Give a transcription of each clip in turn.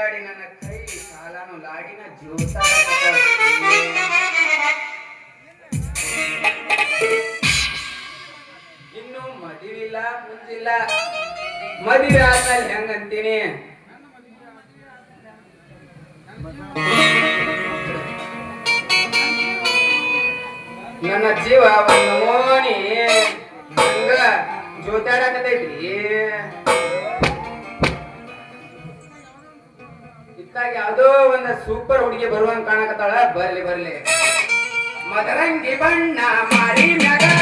వేలాడి ನನ್ನ ಕೈ, ಸಾಲಾನು ಲಾಡಿನ జ్యోత ಇನ್ನು ಮದುವಿಲ್ಲ, ಮುಂದಿಲ್ಲ. ಮದುವೆ ಆದ್ಮೇಲೆ ಹೆಂಗಂತೀನಿ? ನನ್ನ ಜೀವ ಒಂದು ಮೋನಿ ಹಂಗ ಜೋತಾಡಕತೈತಿ ಯಾವುದೋ ಒಂದು ಸೂಪರ್ ಹುಡುಗಿ ಬರುವಂತ ಕಾಣಕತ್ತಾಳ. ಬರ್ಲಿ ಬರ್ಲಿ. ಮದರಂಗಿ ಬಣ್ಣ ಮಾರಿ ನಗರ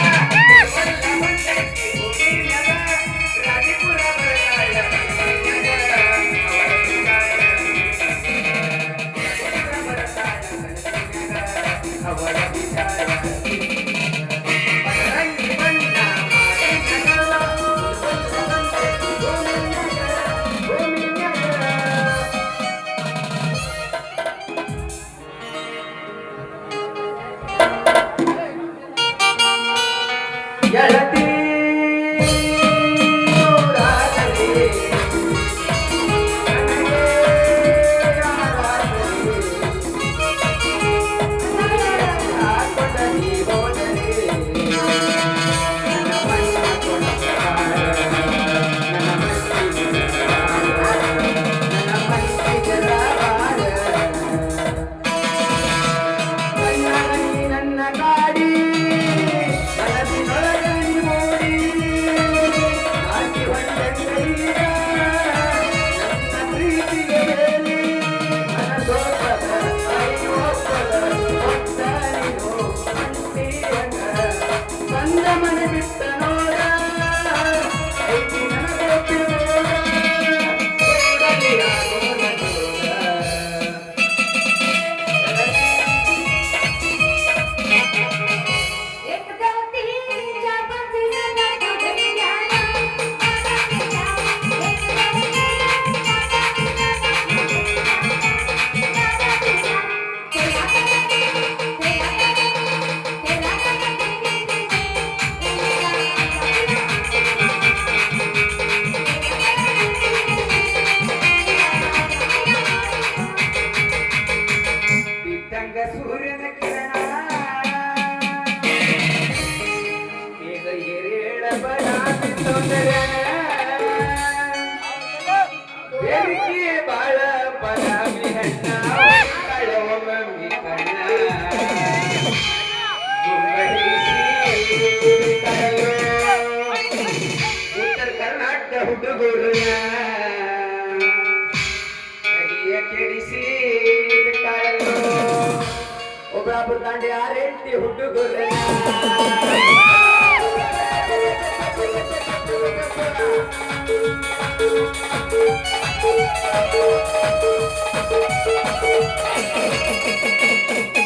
ದಾಂಡ್ಯಾರೆಂಟಿ ಹುಡುಗರ Thank you.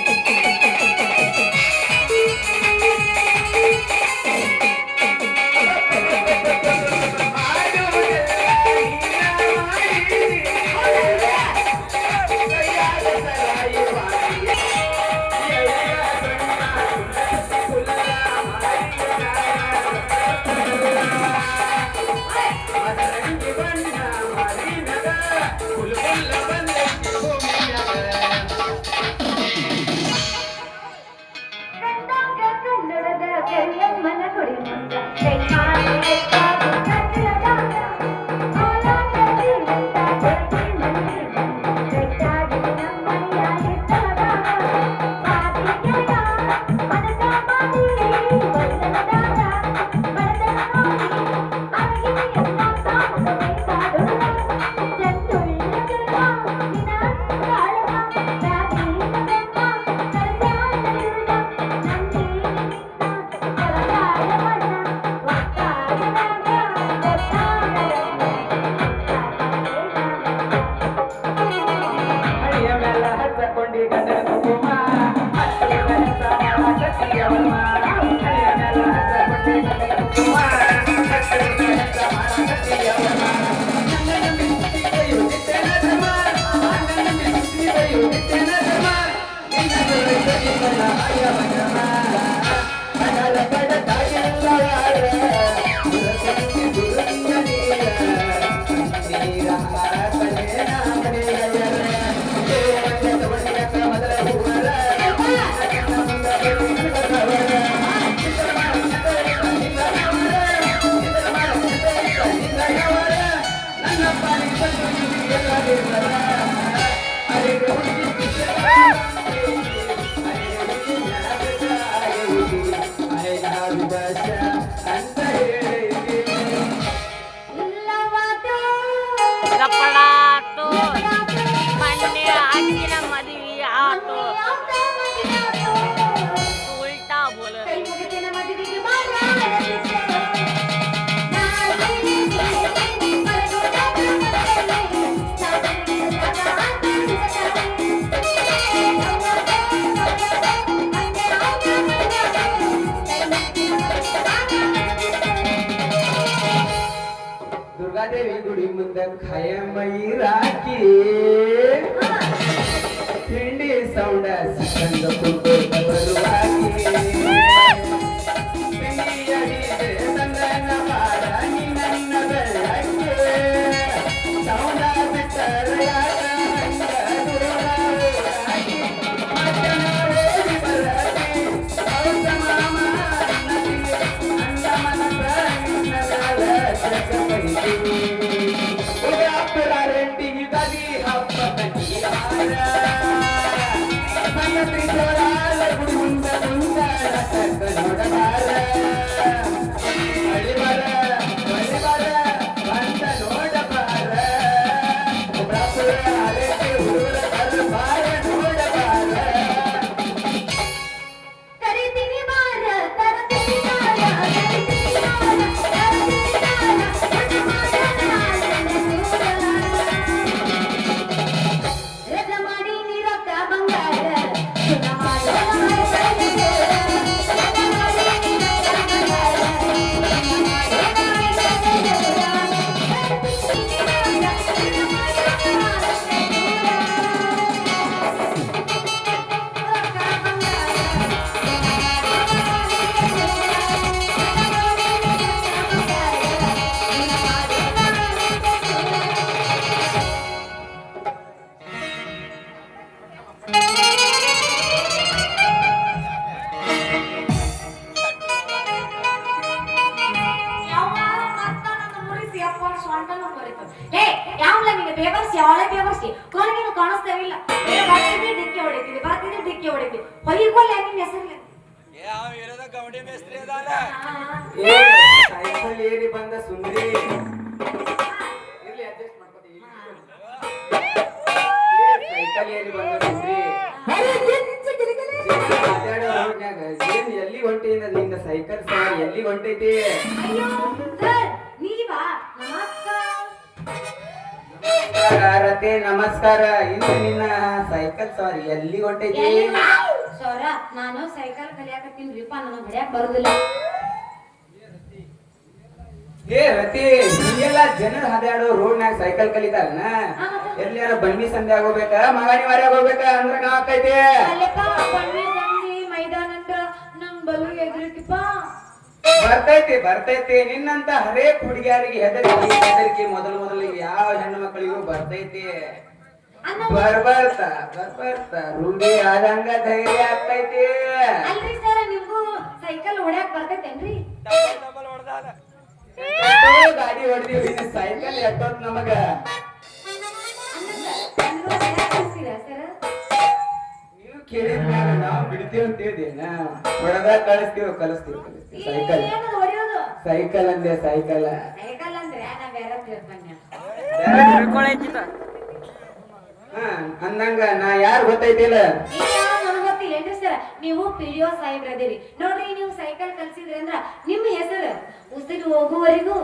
ಗಂಗಾದೇವಿ ಗುಡಿ ಮುಂದೆ ಖಾಯಮೈ ರಾಕಿ. ತಿಂಡಿ ಸೌಂಡ ಸಿಕ್ಕಂದ ಕುಂತು ಬರುವಾಗಿ ಏ ಯಾವ್ಲ ನಿನ್ನ ಬೇಬರ್ಸಿ ಅವಳೆ ಬೇಬರ್ಸಿ ಕೊನೆಗೇನು ಕಾಣಿಸ್ತೇವಿಲ್ಲ. ಬರ್ತಿದ್ರೆ ಡಿಕ್ಕಿ ಹೊಡಿತೀವಿ ಬರ್ತಿದ್ರೆ ಡಿಕ್ಕಿ ಹೊಡಿತೀವಿ. ಹೊಯ್ಕೊಲ್ಲ ನಿನ್ನ ಹೆಸರು ಏ ಅವ ಇರೋದ ಗೌಡಿ ಮೇಸ್ತ್ರಿ ಅದಾನ. ಏ ಸೈಕಲ್ ಏರಿ ಬಂದ ಸುಂದ್ರಿ. ಇರ್ಲಿ ಅಡ್ಜಸ್ಟ್ ಮಾಡ್ಕೊತೀವಿ ಸೈಕಲ್ ಏರಿ ಬಂದ ಸುಂದ್ರಿ. ಏನ್ ಎಲ್ಲಿ ಹೊಂಟಿದ ನಿನ್ನ ಸೈಕಲ್ ಸವಾರಿ ಎಲ್ಲಿ ಹೊಂಟೈತಿ? ಅಯ್ಯೋ ಸರ್ ನೀವಾ? ನಮಸ್ಕಾರ ರತೆ ನಮಸ್ಕಾರ. ಇನ್ನು ನಿನ್ನ ಸೈಕಲ್ ಸಾರಿ ಎಲ್ಲಿ ಹೊಂಟೈತಿ ಸೌರ ನಾನು ಸೈಕಲ್ ಕಲಿಯಾಕತ್ತೀನ್ರಿಪ್ಪ ನನಗೆ ಹೊಡ್ಯಾಕ್ ಬರುದಿಲ್ಲ. ಏ ರತಿ ಹಿಂಗೆಲ್ಲ ಜನರು ಹದಾಡೋ ರೋಡ್ನ್ಯಾಗ ಸೈಕಲ್ ಕಲಿತಾರನ? ಎಲ್ಲಿಯಾರ ಬನ್ನಿ ಸಂಜೆ ಆಗೋಬೇಕ? ಮಗಾನಿ ಮಾರಿ ಆಗೋಬೇಕ? ಅಂದ್ರೆ ನಾವ್ ಆಕೈತಿ ಮೈದಾನ ಅಂದ್ರ ನಂಗ್ ಬಲು ಎದುರಿತಿಪ್ಪ ಬರ್ತೈತಿ ಬರ್ತೈತಿ. ನಿನ್ನಂತ ಹರೇ ಹುಡುಗಿಯರಿಗೆ ಹೆದರಿಕೆ ಹೆದರಿಕೆ ಮೊದಲು ಮೊದಲಿಗೆ ಯಾವ ಹೆಣ್ಣು ಮಕ್ಕಳಿಗೂ ಬರ್ತೈತಿ? ಬರ್ಬರ್ತ ಬರ್ಬರ್ತ. ರೂಢಿ ಆದಂಗ ಧೈರ್ಯ ಆಗ್ತೈತಿ. ಅಲ್ರಿ ಸರ್ ನಿಮ್ಗೂ ಸೈಕಲ್ ಹೊಡ್ಯಾಕ್ ಬರ್ತೈತೇನ್ರಿ? ಡಬಲ್ ಡಬಲ್ ಹೊಡ್ದಾನ ಗಾಡಿ ಹೊಡೆದಿವಿ ಸೈಕಲ್ ಎತ್ತ ನಮಗ. ನೀವು ಕೇಳಿದ್ಮ್ಯಾಗ ನಾವ್ ಬಿಡ್ತೀವಿ ಅಂತ ಹೇಳಿದೇನ ಹೊಡೆದ ಕಳಿಸ್ತೀವಿ ಕಲಿಸ್ತೀವಿ ಕಲಿಸ್ತೀವಿ. ಸೈಕಲ್ ಸೈಕಲ್ ಅಂದೆ ಸೈಕಲ್ ಅಂದಂಗ ನಾ ಯಾರು ಗೊತ್ತೈತಿಲ್ಲ? ನೀವು ಪಿಡಿಯೋ ಸಾಹೇಬ್ರದಿರಿ ನೋಡ್ರಿ ನೀವು ಸೈಕಲ್ ಕಲ್ಸಿದ್ರಿ ಅಂದ್ರ ನಿಮ್ಮ ಹೆಸರು? ಉಸಿರು ಹೋಗುವವರೆಗೂ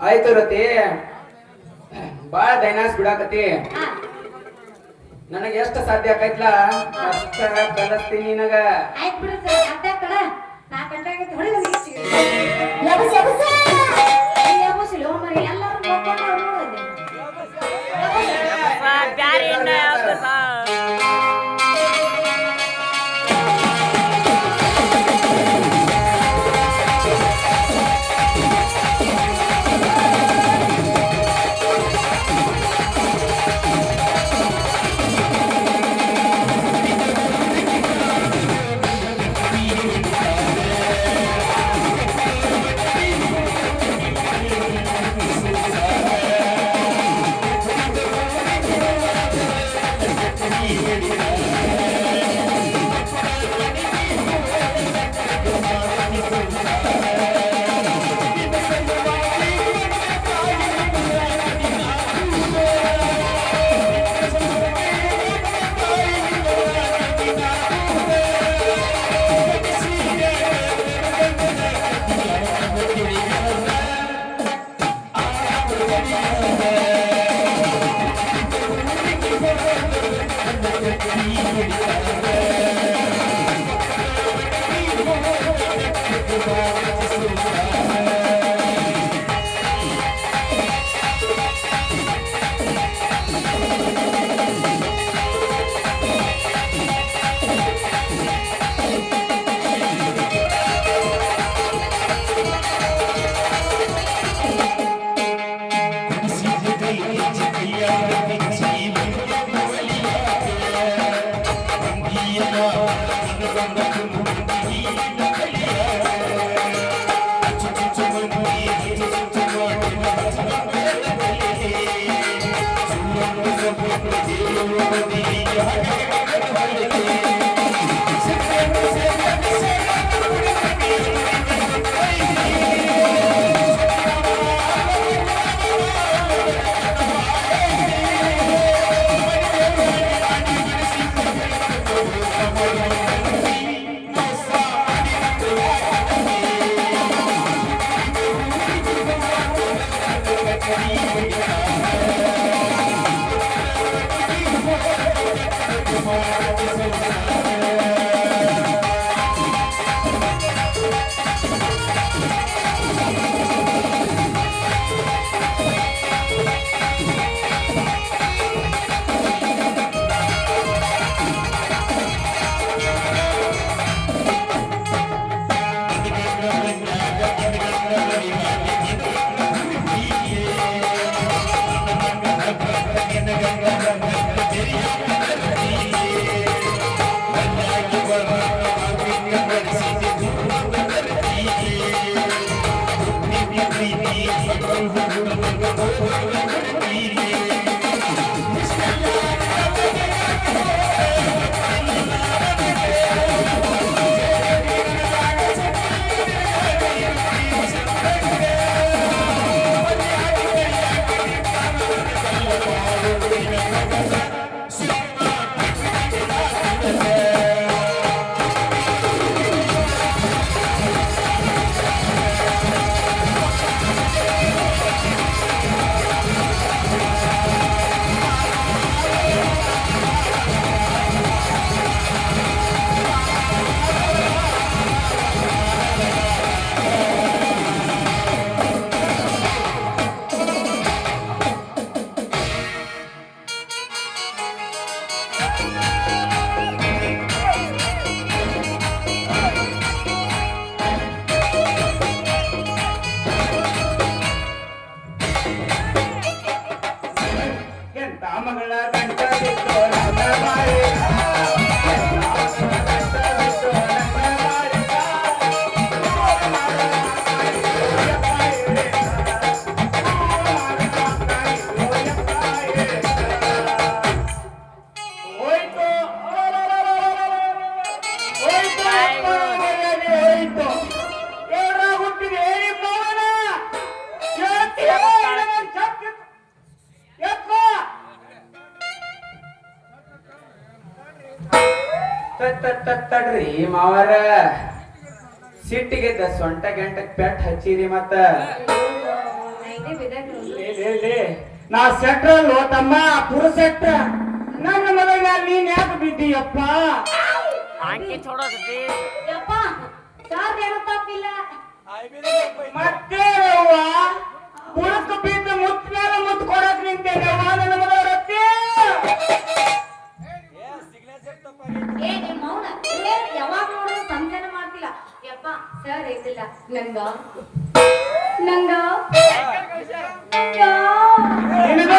ಆಯ್ತು ರತಿ. ಬಾಳ ದೈನಾಸ್ ಬಿಡಾಕತಿ ನನಗೆ ಎಷ್ಟು ಸಾಧ್ಯ ಆಕೈತ್ಲ ಅಷ್ಟ ಕಲಿಸ್ತೀನಿ ನಿನಗ. ಆಯ್ತು ಬಿಡು ಸರ್ ಅರ್ಧ ಕಡ ನಾಲ್ಕು ಗಂಟೆ ಆಗೈತೆ ಹೊಡಿ ಯಬಸ್ ಯಬಸ್ ಕಟ್ಟಾಡ್ರಿ ಮಾವರ. ಸಿಟ್ಟಿಗೆದ್ದ ಸೊಂಟ ಗಂಟಕ್ ಪೆಟ್ ಹಚ್ಚಿರಿ ಮತ್ತ. ನಾ ಸೆಟ್ರ ಲೋತಮ್ಮ ಪುರ ಸೆಟ್ಟ ನನ್ನ ಮಗನ ನೀನ್ ಯಾಕೆ ಬಿದ್ದೀಯಪ್ಪ? ಮತ್ತೆ ಮುತ್ತ ಮೇಲೆ ಮುತ್ತು ಕೊಡಕ್ ನಿಂತೇನೆ ನನ್ನ ಮಗ ಏ ನಿಮ್ ಮೌನ? ಏ ಯಾವಾಗ ನೋಡಿದ್ರು ಮಾಡ್ತಿಲ್ಲ. ಯಪ್ಪ ಸರ್ ಐತಿಲ್ಲ ನಂಗ ನಂಗ ನಿನಗ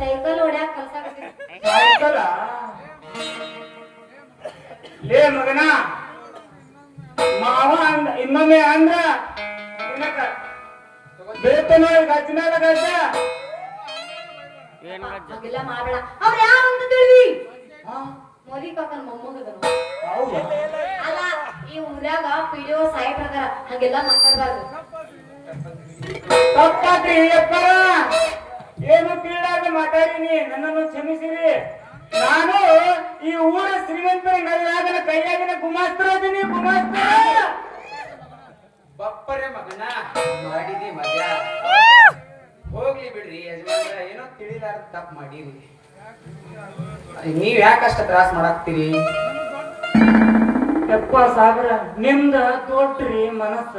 ಸೈಕಲ್ ಹೊಡ್ಯಾಕ? ಲೇ ಮಗನ. ಮಾವ ಅಂದ ಇನ್ನೊಮ್ಮೆ ಅಂದ್ರ ಬೇತನ ಗಜ್ಜಿನಾಗ ಗಜ್ಜ. ಏನ್ ಗಜ್ಜ? ಹಾಗೆಲ್ಲ ಮಾಡ್ಬೇಡ. ಅವ್ರ ಯಾರು ಅಂತ ಹಾ? ಮೋದಿ ಕಾಕನ್ ಮೊಮ್ಮಗದನು? ಅಲ್ಲ ಈ ಊರಾಗ ಪಿಡಿಒ ಸಾಹೇಬ್ರದಾರ ಹಂಗೆಲ್ಲ ಮಾತಾಡ್ಬಾರ್ದು. ತಪ್ಪಾತ್ರಿ ಅಪ್ಪರ ಏನು ತಿಳಿದಾಗ ಮಾತಾಡಿನಿ ನನ್ನನ್ನು ಕ್ಷಮಿಸಿರಿ. ನಾನು ಈ ಊರ ಶ್ರೀಮಂತರ ನಲ್ಲಾಗನ ಕೈಯಾಗಿನ ಗುಮಾಸ್ತರ ಅದೀನಿ ಗುಮಾಸ್ತರ. ಬಪ್ಪರೆ ಮಗನ ಮಾಡಿದಿ ಮಜಾ. ಹೋಗ್ಲಿ ಬಿಡ್ರಿ ಯಜಮಾನ್ರ ಏನೋ ತಿಳಿಲಾರ ತಪ್ಪು ಮಾಡಿರಿ. ನೀವ್ ಅಷ್ಟ ತ್ರಾಸ ಮಾಡಾಕ್ತೀರಿ? ಯಪ್ಪ ಸಾಗರ ನಿಮ್ದ ತೋಟ್ರಿ ಮನಸ್ಸ.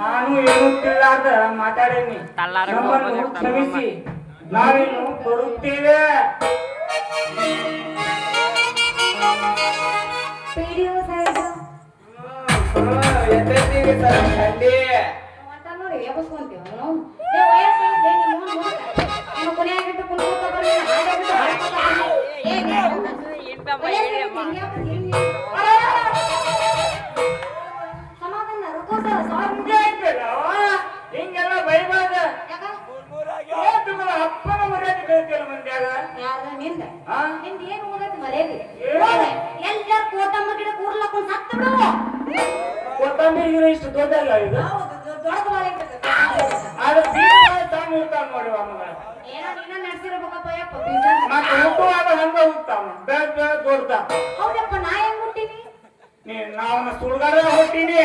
ನಾನು ಏನು ತಿಳ್ಲಾರ್ದ ಮಾತಾಡೇನಿ. ನಮ್ಮನ್ನು ಕ್ಷಮಿಸಿ. ನಾವೇನು ಬರುತ್ತೇವೆ ಎದ್ದೆತ್ತೀವಿ ಸರ್ ಖಂಡಿ ಹಿಂಗೆಲ್ಲ ಬೈಬಾರ್ದ. ಅಪ್ಪನ ಮರ್ಯಾದೆ ಕೇಳ್ತಿಲ್ಲ ಮಂದ್ಯಾಗ ಯಾರ ನಿಂದ? ನಿಂದ ಏನ್ ಹೋಗತ್ ಮರ್ಯಾದೆ? ಎಲ್ಲಾರ ಕೋತಂಬ ಗಿಡ ಕೂರ್ಲಕ್ಕೊಂಡ್ ಸತ್ತ ಬಿಡು. ಕೊತ್ತಂಬರಿ ಗಿಡ ಇಷ್ಟು ದೊಡ್ಡಲ್ಲ ಇದು? ದೊಡ್ಡ ಬಾಳೆ ಆದ್ರೆ ಬೀಜ ತಾನು ನೋಡಿ ಮತ್ತೆ ಹುಟ್ಟುವಾಗ ಹಂಗ ಹೋಗ್ತಾವ ಬೆಳ್ ಬೆಳ್ ದೊಡ್ಡದಾವ ಹೌದಪ್ಪ ನಾ ಹೆಂಗ್ ಹುಟ್ಟಿನಿ? ನೀ ನಾವನ್ನ ಸುಳ್ಗಾಡ ಹುಟ್ಟಿನಿ.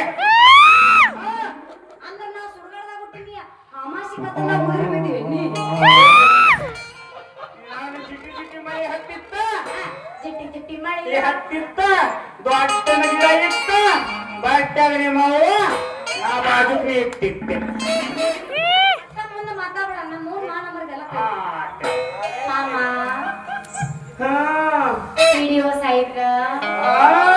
ಅಂದ್ರ ನಾ ಸುಡ್ಗಾಡ್ದಾಗ ಹುಟ್ಟಿನಿ? ಅಮಾಸಿ ಕತ್ತನ ಊರಿ ಬಿಟ್ಟಿವಿ ನೀ. ನಾನು ಚಿಟ್ಟಿ ಚಿಟ್ಟಿ ಹತ್ತಿತ್ತ. ಚಿಟ್ಟಿ ಚಿಟ್ಟಿ ಈ ಮಾಡಿ ಹತ್ತಿತ್ತ. ದೊಡ್ಡನ ಗಿಡ ಇತ್ತ. ಬಟ್ಟಾಗ ನಿಮ್ಮವ್ವ ನಾ ಬಾಜುಕ್ಕೆ ಇಟ್ಟಿದ್ದೆ. Caetano. Ah!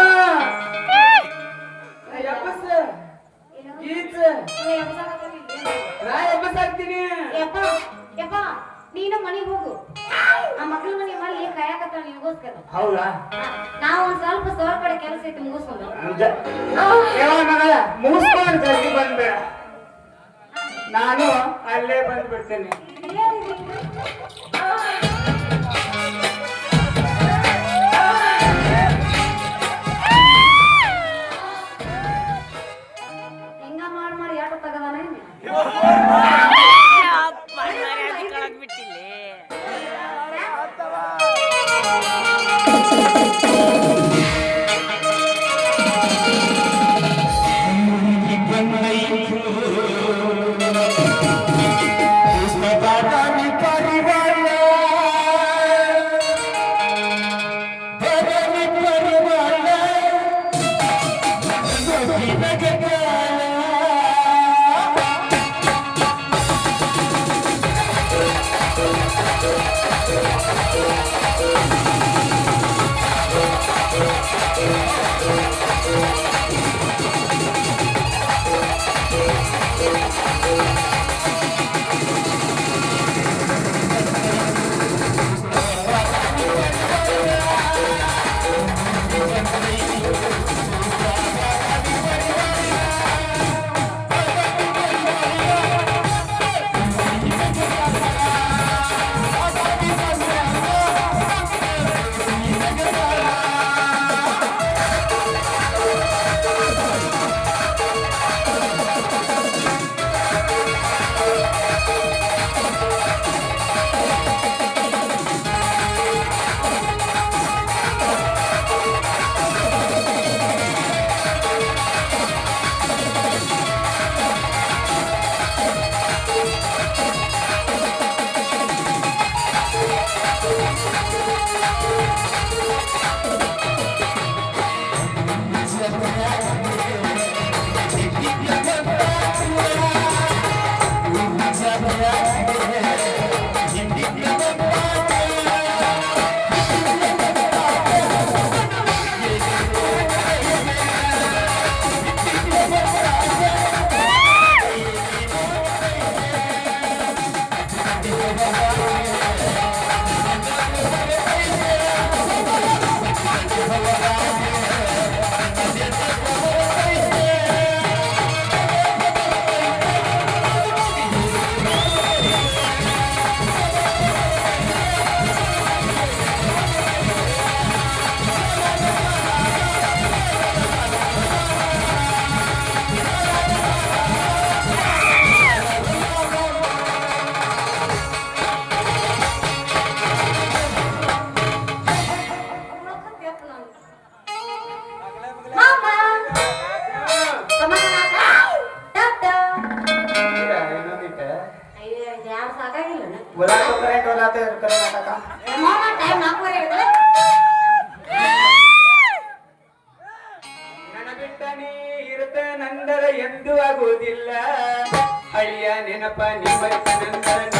ಸಿದ್ಧವಾಗುವುದಿಲ್ಲ ಹಳ್ಳಿಯ ನೆನಪ ನಿಮ್ಮ ನಂತರ